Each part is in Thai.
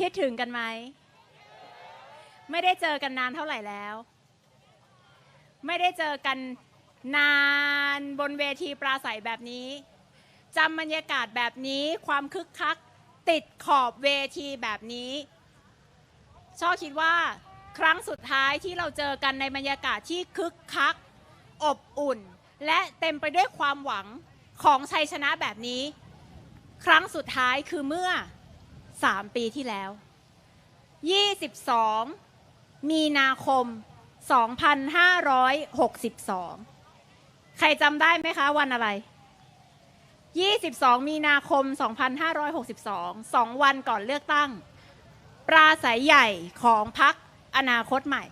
คิดถึงกันไหม ไม่ได้เจอกันนานเท่าไหร่แล้ว ไม่ได้เจอกันนานบนเวทีปราศัยแบบนี้จำบรรยากาศแบบนี้ความคึกคัก ติดขอบเวทีแบบนี้ช่อคิดว่าครั้งสุดท้ายที่เราเจอกันในบรรยากาศที่คึกคัก อบอุ่น และเต็มไปด้วยความหวังของชัยชนะแบบนี้ ครั้งสุดท้ายคือเมื่อ 3 ปีที่แล้ว 22 มีนาคม 2562 ใครจำได้ไหมคะวันอะไร 22 มีนาคม 2562 สองวันก่อนเลือกตั้ง ปราศัยใหญ่ของพักอนาคตใหม่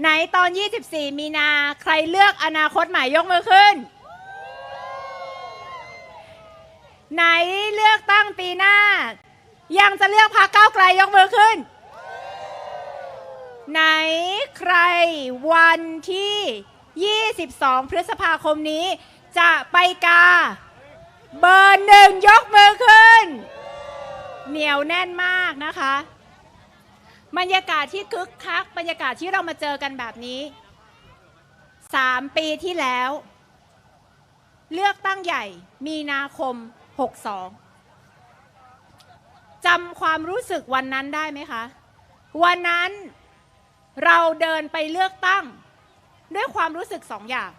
ไหนตอน 24 มีนาใครเลือกอนาคตใหม่ยกมือขึ้น ไหนเลือกตั้งปีหน้า ยังจะเลือกพรรคก้าวไกลยกมือขึ้น ไหนใครวันที่ 22 พฤษภาคมนี้ จะไปกา เบอร์หนึ่งยกมือขึ้น เหนียวแน่นมากนะคะ บรรยากาศที่คึกคัก บรรยากาศที่เรามาเจอกันแบบนี้ 3 ปีที่แล้ว เลือกตั้งใหญ่มีนาคม 62จำความรู้สึกวันนั้นได้ไหมคะ วันนั้นเราเดินไปเลือกตั้ง ด้วยความรู้สึกสองอย่าง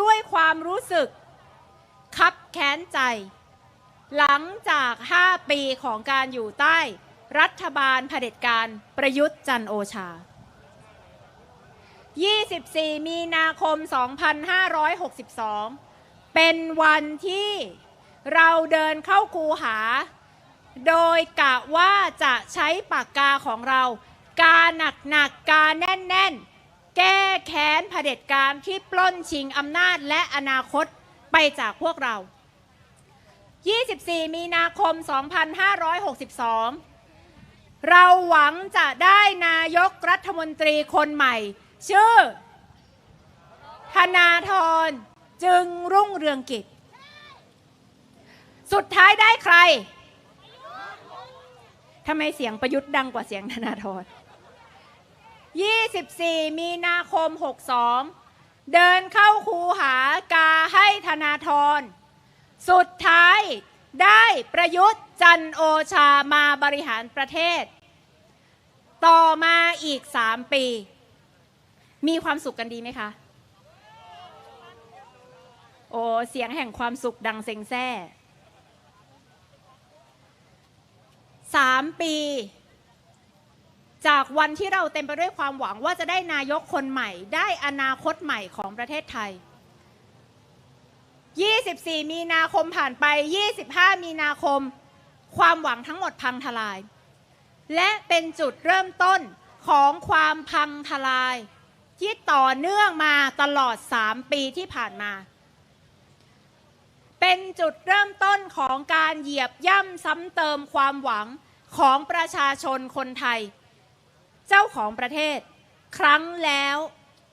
ด้วยความรู้สึกคับแค้นใจ หลังจาก 5 ปีของการอยู่ใต้รัฐบาลเผด็จการประยุทธ์จันโอชา 24 มีนาคม 2562 เป็นวันที่เราเดินเข้าคูหา โดยกะว่าจะใช้ปากกาของเรา กาหนักหนักๆกาแน่นแน่นๆแก้แค้นเผด็จการที่ปล้นชิงอำนาจและอนาคตไปจากพวกเรา 24 มีนาคม 2562 เราหวังจะได้นายกรัฐมนตรีคนใหม่ ชื่อ ธนาธร จึงรุ่งเรืองกิจ สุดท้ายได้ใครทำไมเสียงประยุทธ์ดังกว่าเสียงธนาธร24 มีนาคม 62 เดินเข้าคูหากาให้ธนาธร สุดท้ายได้ประยุทธ์จันโอชามาบริหารประเทศ ต่อมาอีก 3 ปี มีความสุขกันดีไหมคะ โอ้เสียงแห่งความสุขดังเซ็งแซ่สามปี จากวันที่เราเต็มไปด้วยความหวังว่าจะได้นายกคนใหม่ ได้อนาคตใหม่ของประเทศไทย 24 มีนาคมผ่านไป 25 มีนาคม ความหวังทั้งหมดพังทลาย และเป็นจุดเริ่มต้นของความพังทลาย ที่ต่อเนื่องมาตลอด 3 ปีที่ผ่านมา เป็นจุดเริ่มต้นของการเหยียบย่ำซ้ำเติมความหวังของประชาชนคนไทย เจ้าของประเทศ ครั้งแล้ว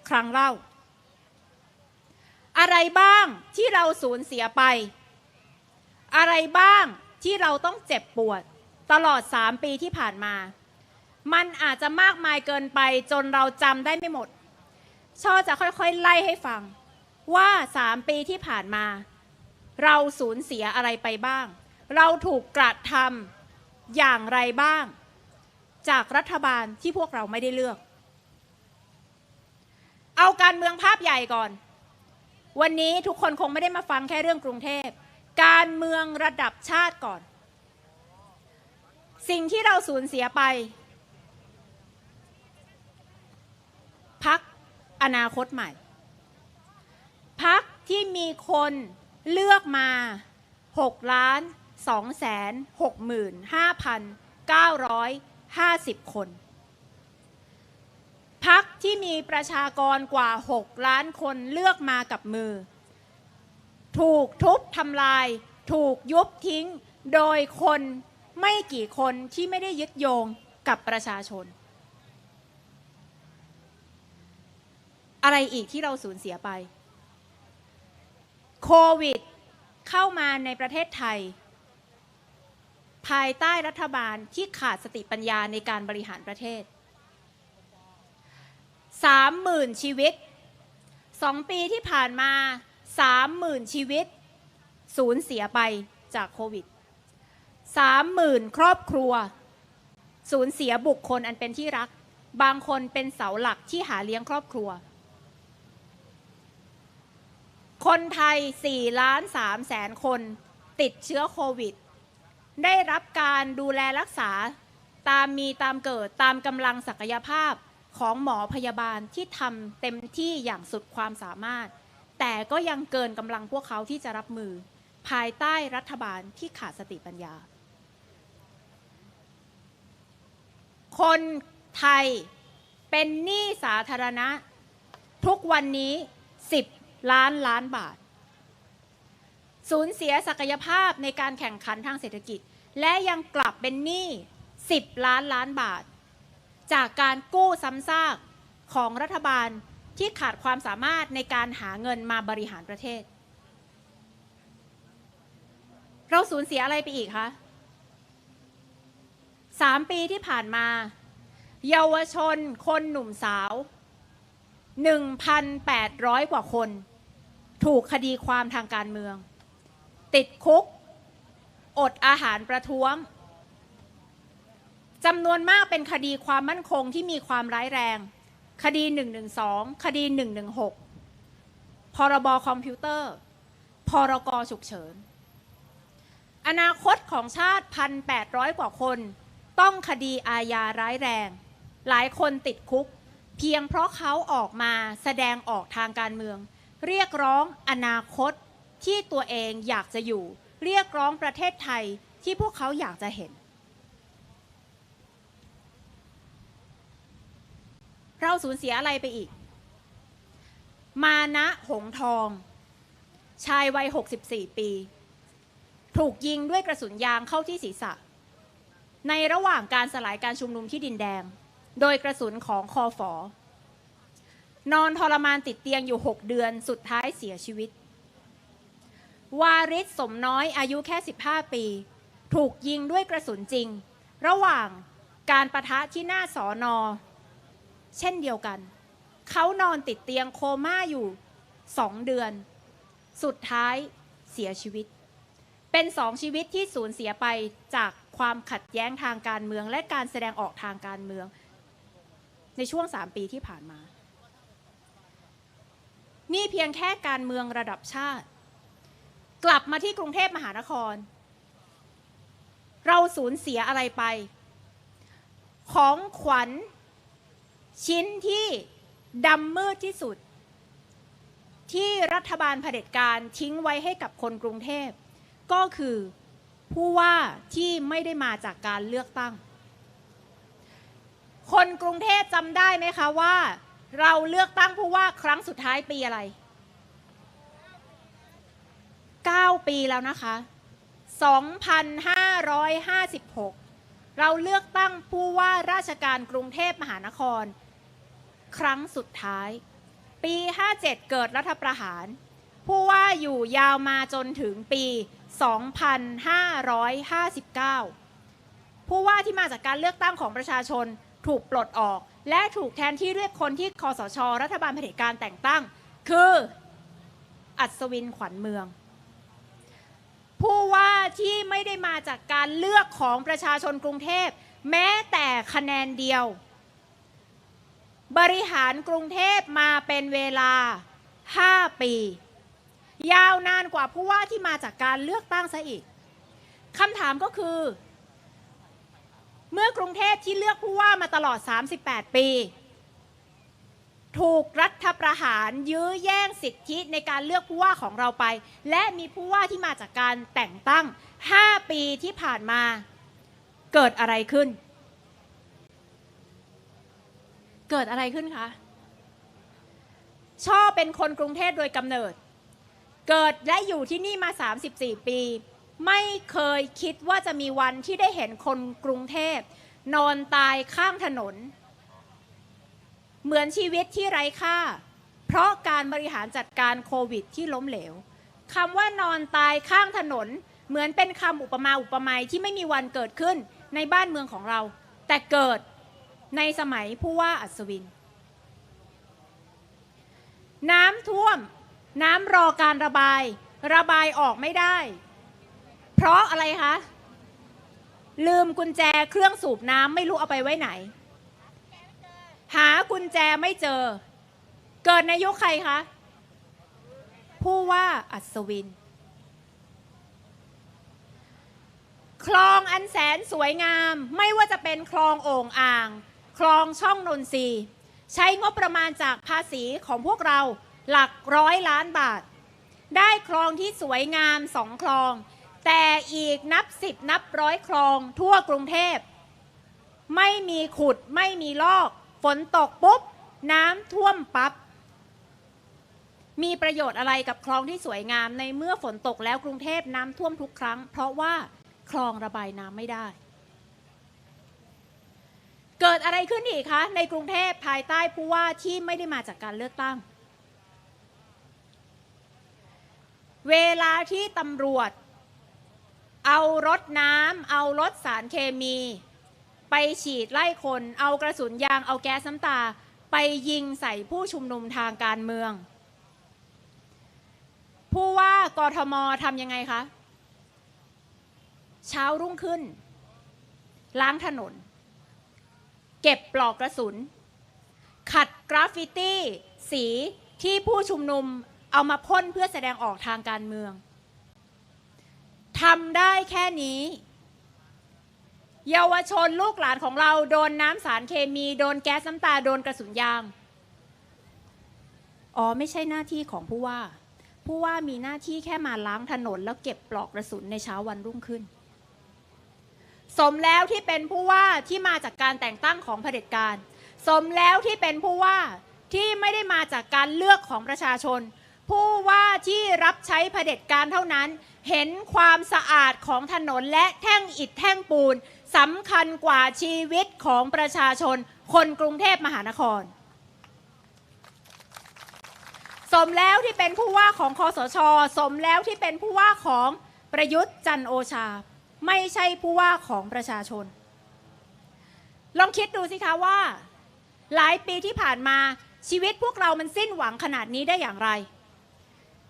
ครั้งเล่า อะไรบ้างที่เราสูญเสียไป อะไรบ้างที่เราต้องเจ็บปวด ตลอด 3 ปีที่ผ่านมา มันอาจจะมากมายเกินไปจนเราจำได้ไม่หมด ช่อจะค่อยๆ ไล่ให้ฟังว่า 3 ปีที่ผ่านมา เราสูญเสียอะไรไปบ้าง เราถูกกระทำอย่างไรบ้าง จากรัฐบาลที่พวกเราไม่ได้เลือก เอาการเมืองภาพใหญ่ก่อน วันนี้ทุกคนคงไม่ได้มาฟังแค่เรื่องกรุงเทพ การเมืองระดับชาติก่อน สิ่งที่เราสูญเสียไปพักอนาคตใหม่พักที่มีคน เลือกมา 6 ล้าน2แสน6หมื่น5,950 คน พักที่มีประชากรกว่า 6 ล้านคนเลือกมากับมือ ถูกทุบทำลาย ถูกยุบทิ้งโดยคนไม่กี่คนที่ไม่ได้ยึดโยงกับประชาชน อะไรอีกที่เราสูญเสียไป โควิดเข้ามาในประเทศไทย ภายใต้รัฐบาลที่ขาดสติปัญญาในการบริหารประเทศ 30,000 ชีวิต 2 ปีที่ผ่านมา 30,000 ชีวิต สูญเสียไปจากโควิด 30,000 ครอบครัว สูญเสียบุคคลอันเป็นที่รัก บางคนเป็นเสาหลักที่หาเลี้ยงครอบครัว คนไทย4ล้าน3แสนคนติดเชื้อโควิด ได้รับการดูแลรักษาตามมีตามเกิดตามกำลังศักยภาพของหมอพยาบาลที่ทำเต็มที่อย่างสุดความสามารถ แต่ก็ยังเกินกำลังพวกเขาที่จะรับมือ ภายใต้รัฐบาลที่ขาดสติปัญญา คนไทยเป็นหนี้สาธารณะ ทุกวันนี้ 10 ล้านล้านบาท สูญเสียศักยภาพในการแข่งขันทางเศรษฐกิจ และยังกลับเป็นหนี้ 10 ล้านล้านบาท จากการกู้ซ้ำซากของรัฐบาลที่ขาดความสามารถในการหาเงินมาบริหารประเทศ เราสูญเสียอะไรไปอีกคะสามปีที่ผ่านมา เยาวชนคนหนุ่มสาว 1,800 กว่าคน ถูกคดีความทางการเมือง ติดคุก อดอาหารประท้วงจำนวนมากเป็นคดีความมั่นคงที่มีความร้ายแรง คดี 112 คดี 116 พรบคอมพิวเตอร์ พรกฉุกเฉิน อนาคตของชาติ 1,800 กว่าคน ต้องคดีอาญาร้ายแรง หลายคนติดคุก เพียงเพราะเขาออกมาแสดงออกทางการเมือง เรียกร้องอนาคตที่ตัวเองอยากจะอยู่ เรียกร้องประเทศไทยที่พวกเขาอยากจะเห็น เราสูญเสียอะไรไปอีก มานะหงทอง ชายวัย 64 ปี ถูกยิงด้วยกระสุนยางเข้าที่ศีรษะ ในระหว่างการสลายการชุมนุมที่ดินแดง โดยกระสุนของคอฝอ นอนทรมานติดเตียงอยู่ 6 เดือนสุดท้ายเสียชีวิต วาริศสมน้อยอายุแค่ 15 ปี ถูกยิงด้วยกระสุนจริง ระหว่างการประทะที่หน้าสอนอ เช่นเดียวกัน เขานอนติดเตียงโคม่าอยู่2เดือน สุดท้ายเสียชีวิต เป็นสองชีวิตที่สูญเสียไปจากความขัดแย้งทางการเมืองและการแสดงออกทางการเมือง ในช่วง 3 ปีที่ผ่านมา นี่เพียงแค่การเมืองระดับชาติ กลับมาที่กรุงเทพมหานคร เราสูญเสียอะไรไป ของขวัญ ชิ้นที่ดำมืดที่สุด ที่รัฐบาลเผด็จการทิ้งไว้ให้กับคนกรุงเทพ ก็คือผู้ว่าที่ไม่ได้มาจากการเลือกตั้ง คนกรุงเทพจำได้ไหมคะว่า เราเลือกตั้งผู้ว่าครั้งสุดท้ายปีอะไร 9 ปีแล้วนะคะ 2,556 เราเลือกตั้งผู้ว่าราชการกรุงเทพมหานคร ครั้งสุดท้าย ปี 57 เกิดรัฐประหาร ผู้ว่าอยู่ยาวมาจนถึงปี 2,559 ผู้ว่าที่มาจากการเลือกตั้งของประชาชน ถูกปลดออก และถูกแทนที่เรียกคนที่คอสช รัฐบาลเผด็จการแต่งตั้ง คืออัศวินขวัญเมือง ผู้ว่าที่ไม่ได้มาจากการเลือกของประชาชนกรุงเทพ แม้แต่คะแนนเดียว บริหารกรุงเทพมาเป็นเวลา 5 ปี ยาวนานกว่าผู้ว่าที่มาจากการเลือกตั้งซะอีกคำถามก็คือ เมื่อกรุงเทพที่เลือกผู้ว่ามาตลอด 38 ปี ถูกรัฐประหารยื้อแย่งสิทธิในการเลือกผู้ว่าของเราไป และมีผู้ว่าที่มาจากการแต่งตั้ง 5 ปีที่ผ่านมาเกิดอะไรขึ้น เกิดอะไรขึ้นคะ ช่อเป็นคนกรุงเทพโดยกำเนิด เกิดและอยู่ที่นี่มา 34 ปี ไม่เคยคิดว่าจะมีวันที่ได้เห็นคนกรุงเทพ นอนตายข้างถนน เหมือนชีวิตที่ไร้ค่า เพราะการบริหารจัดการโควิดที่ล้มเหลวคำว่านอนตายข้างถนน เหมือนเป็นคำอุปมาอุปไมยที่ไม่มีวันเกิดขึ้นในบ้านเมืองของเรา แต่เกิดในสมัยผู้ว่าอัศวิน น้ำท่วม น้ำรอการระบาย ระบายออกไม่ได้ เพราะอะไรคะ ลืมกุญแจเครื่องสูบน้ำไม่รู้เอาไปไว้ไหน หากุญแจไม่เจอ เกิดในยุคใครคะ ผู้ว่าอัศวิน คลองอันแสนสวยงามไม่ว่าจะเป็นคลองโอ่งอ่าง คลองช่องนนทรีย์ใช้งบประมาณจากภาษีของพวกเราหลักร้อยล้านบาท ได้คลองที่สวยงามสองคลอง แต่อีกนับสิบนับร้อยคลองทั่วกรุงเทพ ไม่มีขุดไม่มีลอก ฝนตกปุ๊บ น้ำท่วมปับ๊บมีประโยชน์อะไรกับคลองที่สวยงามในเมื่อฝนตกแล้วกรุงเทพน้ำท่วมทุกครั้ง เพราะว่าคลองระบายน้ำไม่ได้ เกิดอะไรขึ้นอีกคะ ในกรุงเทพภายใต้ผู้ว่าที่ไม่ได้มาจากการเลือกตั้ง เวลาที่ตำรวจ เอารถน้ำเอารถสารเคมี ไปฉีดไล่คน เอากระสุนยางเอาแก๊สน้ำตา ไปยิงใส่ผู้ชุมนุมทางการเมือง ผู้ว่ากทมทำยังไงคะ เช้ารุ่งขึ้น ล้างถนน เก็บปลอกกระสุน ขัดกราฟฟิตี้ สีที่ผู้ชุมนุมเอามาพ่นเพื่อแสดงออกทางการเมือง ทำได้แค่นี้ เยาวชนลูกหลานของเราโดนน้ำสารเคมี โดนแก๊สน้ำตา โดนกระสุนยาง อ๋อไม่ใช่หน้าที่ของผู้ว่า ผู้ว่ามีหน้าที่แค่มาล้างถนนแล้วเก็บปลอกกระสุนในเช้าวันรุ่งขึ้น สมแล้วที่เป็นผู้ว่าที่มาจากการแต่งตั้งของเผด็จการ สมแล้วที่เป็นผู้ว่าที่ไม่ได้มาจากการเลือกของประชาชน ผู้ว่าที่รับใช้เผด็จการเท่านั้น เห็นความสะอาดของถนนและแท่งอิฐแท่งปูนสำคัญกว่าชีวิตของประชาชน คนกรุงเทพมหานคร สมแล้วที่เป็นผู้ว่าของคอสช สมแล้วที่เป็นผู้ว่าของประยุทธ์จันโอชา ไม่ใช่ผู้ว่าของประชาชน ลองคิดดูสิคะว่า หลายปีที่ผ่านมาชีวิตพวกเรามันสิ้นหวังขนาดนี้ได้อย่างไร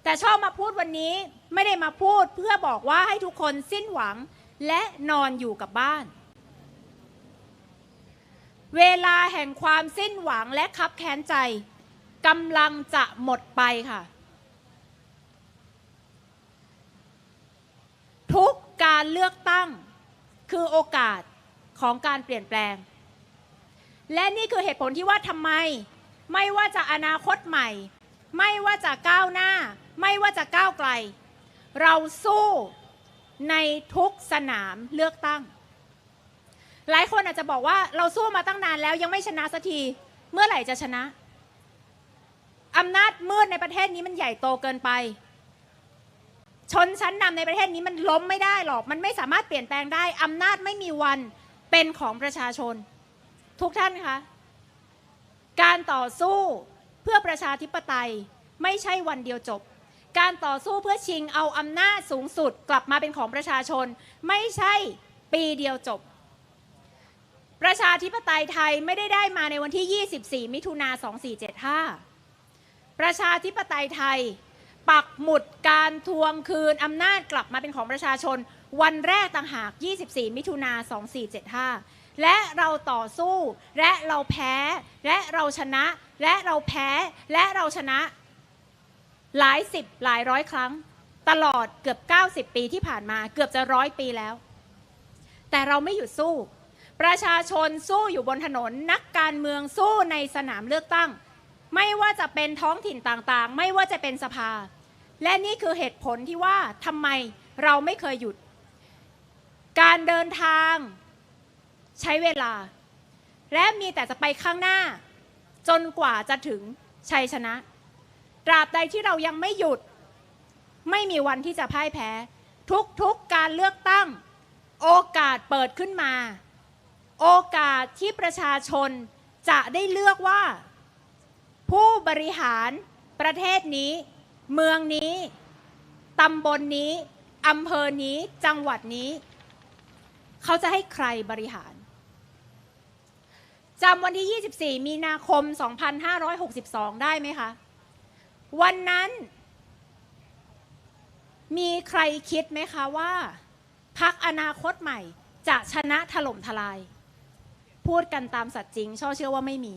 แต่ชอบมาพูดวันนี้ไม่ได้มาพูดเพื่อบอกว่าให้ทุกคนสิ้นหวังและนอนอยู่กับบ้าน เวลาแห่งความสิ้นหวังและคับแค้นใจกำลังจะหมดไปค่ะ ทุกการเลือกตั้งคือโอกาสของการเปลี่ยนแปลง และนี่คือเหตุผลที่ว่าทำไม ไม่ว่าจะอนาคตใหม่ ไม่ว่าจะก้าวหน้า ไม่ว่าจะก้าวไกล เราสู้ในทุกสนามเลือกตั้ง หลายคนอาจจะบอกว่าเราสู้มาตั้งนานแล้วยังไม่ชนะสักที เมื่อไหร่จะชนะอำนาจมืดในประเทศนี้มันใหญ่โตเกินไป ชนชั้นนำในประเทศนี้มันล้มไม่ได้หรอก มันไม่สามารถเปลี่ยนแปลงได้อำนาจไม่มีวันเป็นของประชาชน ทุกท่านคะ การต่อสู้เพื่อประชาธิปไตยไม่ใช่วันเดียวจบ การต่อสู้เพื่อชิงเอาอำนาจสูงสุดกลับมาเป็นของประชาชน ไม่ใช่ปีเดียวจบ ประชาธิปไตยไทยไม่ได้ได้มาในวันที่ 24 มิถุนา2475 ประชาธิปไตยไทย ปักหมุดการทวงคืนอำนาจกลับมาเป็นของประชาชน วันแรกต่างหาก 24 มิถุนา2475 และเราต่อสู้ และเราแพ้ และเราชนะ และเราแพ้ และเราชนะ หลายสิบหลายร้อยครั้ง ตลอดเกือบ 90 ปีที่ผ่านมาเกือบจะร้อยปีแล้ว แต่เราไม่หยุดสู้ ประชาชนสู้อยู่บนถนนนักการเมืองสู้ในสนามเลือกตั้ง ไม่ว่าจะเป็นท้องถิ่นต่างๆ ไม่ว่าจะเป็นสภา และนี่คือเหตุผลที่ว่าทำไมเราไม่เคยหยุด การเดินทางใช้เวลา และมีแต่จะไปข้างหน้า จนกว่าจะถึงชัยชนะ ตราบใดที่เรายังไม่หยุด ไม่มีวันที่จะพ่ายแพ้ ทุกๆการเลือกตั้ง โอกาสเปิดขึ้นมา โอกาสที่ประชาชนจะได้เลือกว่า ผู้บริหารประเทศนี้ เมืองนี้ตำบลนนี้อำเภอนี้จังหวัดนี้ เขาจะให้ใครบริหารจำวันที่ 24 มีนาคม 2562 ได้ไหมคะ วันนั้น มีใครคิดไหมคะว่าพักอนาคตใหม่จะชนะถล่มทลาย พูดกันตามสัตย์จริงช่อเชื่อว่าไม่มี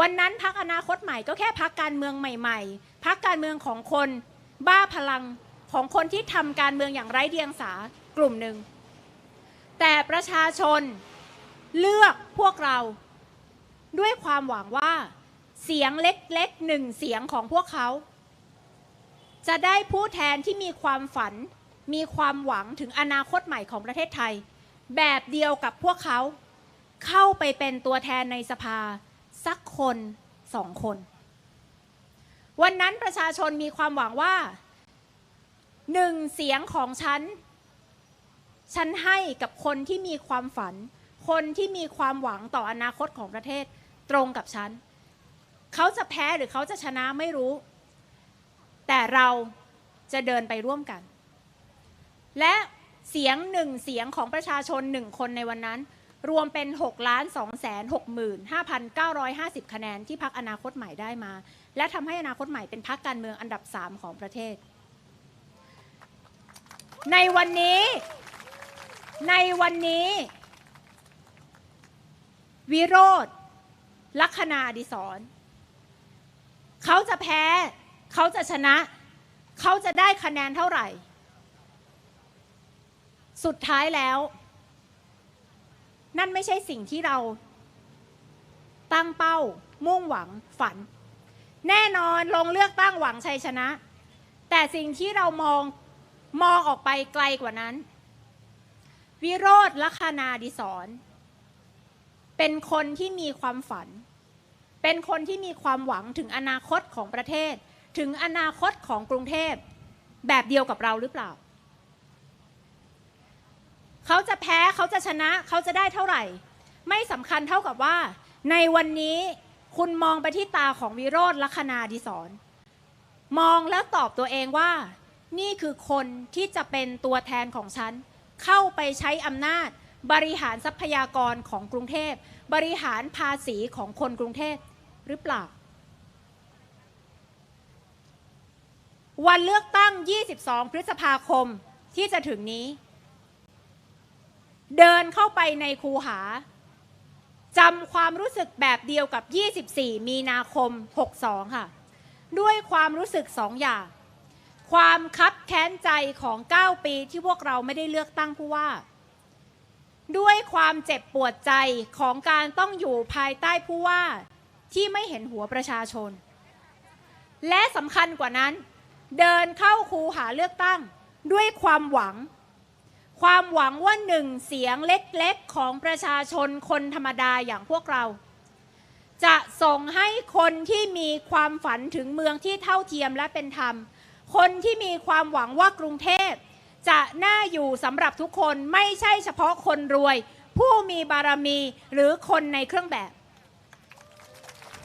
วันนั้นพักอนาคตใหม่ก็แค่พักการเมืองใหม่ ๆพักการเมืองของคนบ้าพลังของคนที่ทำการเมืองอย่างไร้เดียงสากลุ่มหนึ่ง แต่ประชาชนเลือกพวกเราด้วยความหวังว่า เสียงเล็กๆหนึ่งเสียงของพวกเขา จะได้ผู้แทนที่มีความฝัน มีความหวังถึงอนาคตใหม่ของประเทศไทย แบบเดียวกับพวกเขา เข้าไปเป็นตัวแทนในสภา สักคนสองคน วันนั้นประชาชนมีความหวังว่าหนึ่งเสียงของฉัน ฉันให้กับคนที่มีความฝัน คนที่มีความหวังต่ออนาคตของประเทศตรงกับฉัน เขาจะแพ้หรือเขาจะชนะไม่รู้ แต่เราจะเดินไปร่วมกัน และเสียงหนึ่งเสียงของประชาชนหนึ่งคนในวันนั้น รวมเป็น 6 ล้าน2แสน6หมื่น5,950 คะแนนที่พักอนาคตใหม่ได้มา และทำให้อนาคตใหม่เป็นพักการเมืองอันดับ 3 ของประเทศ ในวันนี้ ในวันนี้ วิโรธลัคนาดิศร เขาจะแพ้ เขาจะชนะ เขาจะได้คะแนนเท่าไหร่ สุดท้ายแล้ว นั่นไม่ใช่สิ่งที่เรา ตั้งเป้า มุ่งหวังฝัน แน่นอนลงเลือกตั้งหวังชัยชนะ แต่สิ่งที่เรามองมองออกไปไกลกว่านั้น วิโรธลัคนาดิศรเป็นคนที่มีความฝัน เป็นคนที่มีความหวังถึงอนาคตของประเทศ ถึงอนาคตของกรุงเทพแบบเดียวกับเราหรือเปล่า เขาจะแพ้เขาจะชนะเขาจะได้เท่าไหร่ ไม่สำคัญเท่ากับว่า ในวันนี้คุณมองไปที่ตาของวิโรธลัคนาดิศรมองแล้วตอบตัวเองว่า นี่คือคนที่จะเป็นตัวแทนของฉัน เข้าไปใช้อำนาจบริหารทรัพยากรของกรุงเทพ บริหารภาษีของคนกรุงเทพ หรือเปล่า วันเลือกตั้ง 22 พฤษภาคมที่จะถึงนี้ เดินเข้าไปในคูหาจำความรู้สึกแบบเดียวกับ 24 มีนาคม 62 ค่ะ ด้วยความรู้สึกสองอย่าง ความคับแค้นใจของ 9 ปีที่พวกเราไม่ได้เลือกตั้งผู้ว่า ด้วยความเจ็บปวดใจของการต้องอยู่ภายใต้ผู้ว่า ที่ไม่เห็นหัวประชาชน และสำคัญกว่านั้น เดินเข้าคูหาเลือกตั้งด้วยความหวัง ความหวังว่าหนึ่งเสียงเล็กๆของประชาชนคนธรรมดาอย่างพวกเรา จะส่งให้คนที่มีความฝันถึงเมืองที่เท่าเทียมและเป็นธรรม คนที่มีความหวังว่ากรุงเทพจะน่าอยู่สำหรับทุกคนไม่ใช่เฉพาะคนรวย ผู้มีบารมีหรือคนในเครื่องแบบ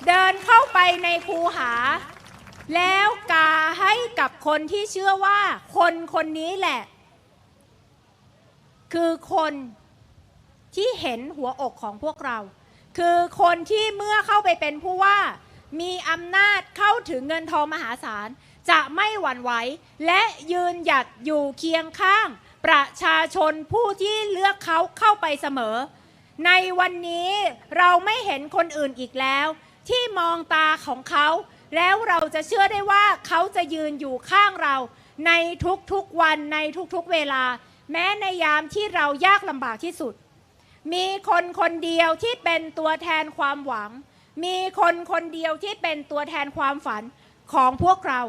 เดินเข้าไปในคูหา แล้วกาให้กับคนที่เชื่อว่า คนคนนี้แหละ คือคนที่เห็นหัวอกของพวกเรา คือคนที่เมื่อเข้าไปเป็นผู้ว่า มีอำนาจเข้าถึงเงินทองมหาศาล จะไม่หวั่นไหวและยืนหยัดอยู่เคียงข้าง ประชาชนผู้ที่เลือกเขาเข้าไปเสมอ ในวันนี้เราไม่เห็นคนอื่นอีกแล้ว ที่มองตาของเขา แล้วเราจะเชื่อได้ว่าเขาจะยืนอยู่ข้างเรา ในทุกๆวันในทุกๆเวลา แม้ในยามที่เรายากลำบากที่สุด มีคนคนเดียวที่เป็นตัวแทนความหวัง มีคนคนเดียวที่เป็นตัวแทนความฝันของพวกเรา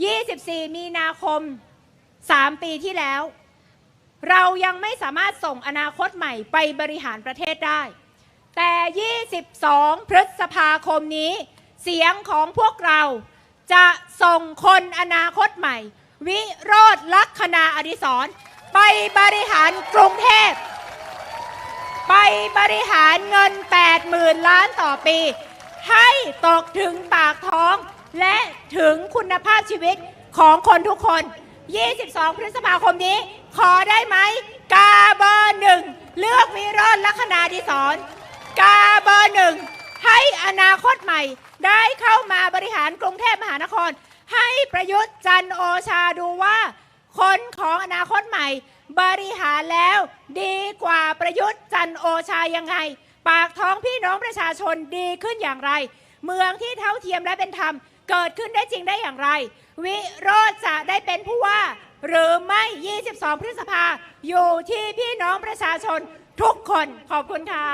24 มีนาคม 3 ปีที่แล้ว เรายังไม่สามารถส่งอนาคตใหม่ไปบริหารประเทศได้ แต่ 22 พฤษภาคมนี้ เสียงของพวกเราจะส่งคนอนาคตใหม่ วิโรธลักษณาอดิศรไปบริหารกรุงเทพ ไปบริหารเงิน 80,000 ล้านต่อปี ให้ตกถึงปากท้อง และถึงคุณภาพชีวิตของคนทุกคน 22 พฤษภาคมนี้ ขอได้ไหม กาเบอร์หนึ่ง เลือกวิโรจน์ลัคนาดิศร กาเบอร์หนึ่งให้อนาคตใหม่ ได้เข้ามาบริหารกรุงเทพมหานคร ให้ประยุทธ์จันโอชาดูว่า คนของอนาคตใหม่ บริหารแล้วดีกว่าประยุทธ์จันโอชายังไง ปากท้องพี่น้องประชาชนดีขึ้นอย่างไร เมืองที่เท่าเทียมและเป็นธรรม เกิดขึ้นได้จริงได้อย่างไร วิโรจน์จะได้เป็นผู้ว่า หรือไม่ 22 พฤษภาอยู่ที่พี่น้องประชาชนทุกคนขอบคุณค่ะ